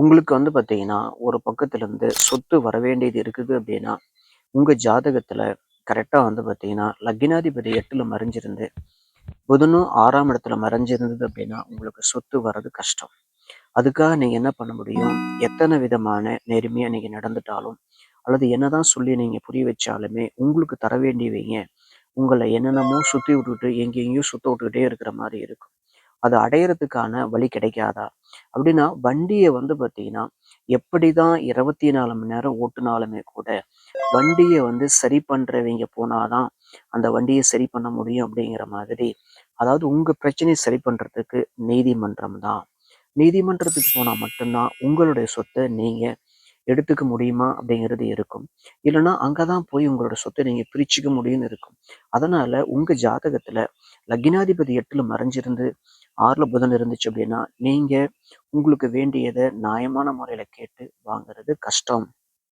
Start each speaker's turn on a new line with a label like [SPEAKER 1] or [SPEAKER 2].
[SPEAKER 1] உங்களுக்கு வந்து பார்த்தீங்கன்னா, ஒரு பக்கத்துலேருந்து சொத்து வர வேண்டியது இருக்குது அப்படின்னா உங்க ஜாதகத்துல கரெக்டாக வந்து பார்த்தீங்கன்னா, லக்னாதிபதி எட்டில் மறைஞ்சிருந்து, புதனும் ஆறாம் இடத்துல மறைஞ்சிருந்தது அப்படின்னா உங்களுக்கு சொத்து வர்றது கஷ்டம். அதுக்காக நீங்கள் என்ன பண்ண முடியும்? எத்தனை விதமான நேர்மையாக நீங்கள் நடந்துட்டாலும், அல்லது என்னதான் சொல்லி நீங்கள் புரிய வச்சாலுமே, உங்களுக்கு தர வேண்டியவைங்க, உங்களை என்னென்னமோ சுற்றி விட்டுட்டு, எங்கெங்கேயும் சுத்த விட்டுக்கிட்டே இருக்கிற மாதிரி இருக்கும். அதை அடையிறதுக்கான வழி கிடைக்காதா? அப்படின்னா வண்டியை வந்து பார்த்தீங்கன்னா, எப்படிதான் 24 மணி நேரம் ஓட்டுனாலுமே கூட, வண்டியை வந்து சரி பண்ணுறவங்க போனாதான் அந்த வண்டியை சரி பண்ண முடியும் அப்படிங்கிற மாதிரி, அதாவது உங்கள் பிரச்சனையை சரி பண்ணுறதுக்கு நீதிமன்றம் தான். நீதிமன்றத்துக்கு போனால் மட்டும்தான் உங்களுடைய சொத்தை நீங்கள் எடுத்துக்க முடியுமா? அப்படிங்கிறது இருக்கும். இல்லைன்னா அங்கே தான் போய் உங்களோட சொத்த நீங்க பிரிச்சுக்க முடியும்னு இருக்கும். அதனால உங்க ஜாதகத்துல லக்னாதிபதி எட்டில் மறைஞ்சிருந்து, ஆறில் புதன் இருந்துச்சு அப்படின்னா நீங்க உங்களுக்கு வேண்டியதை நியாயமான முறையில கேட்டு வாங்குறது கஷ்டம்.